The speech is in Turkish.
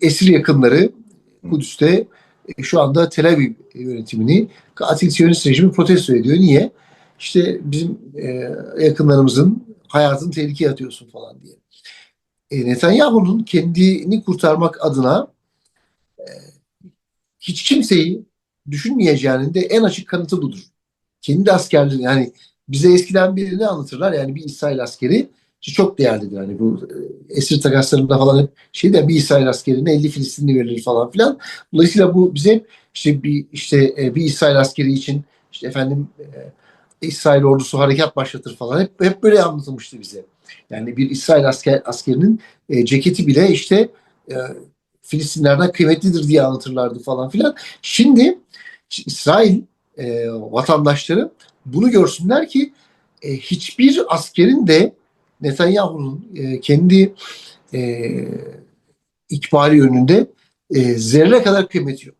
esir yakınları Kudüs'te e, şu anda Tel Aviv yönetimini katil siyonist rejimi protesto ediyor. Niye? İşte bizim e, yakınlarımızın hayatını tehlikeye atıyorsun falan diye. E, Netanyahu'nun kendini kurtarmak adına e, hiç kimseyi düşünmeyeceğinin de en açık kanıtı budur. Kendi askerleri yani bize eskiden birini anlatırlar yani bir İsrail askeri çok değerlidir. Hani bu e, esir takaslarında falan hep şey de bir İsrail askerine 50 Filistinli verilir falan filan. Dolayısıyla bu bize işte bir işte e, bir İsrail askeri için işte efendim e, İsrail ordusu harekat başlatır falan hep hep böyle anlatılmıştı bize. Yani bir İsrail asker askerinin ceketi bile işte Filistinlerden kıymetlidir diye anlatırlardı falan filan. Şimdi İsrail vatandaşları bunu görsünler ki hiçbir askerin de Netanyahu'nun e, kendi e, ikbali önünde e, zerre kadar kıymeti yok.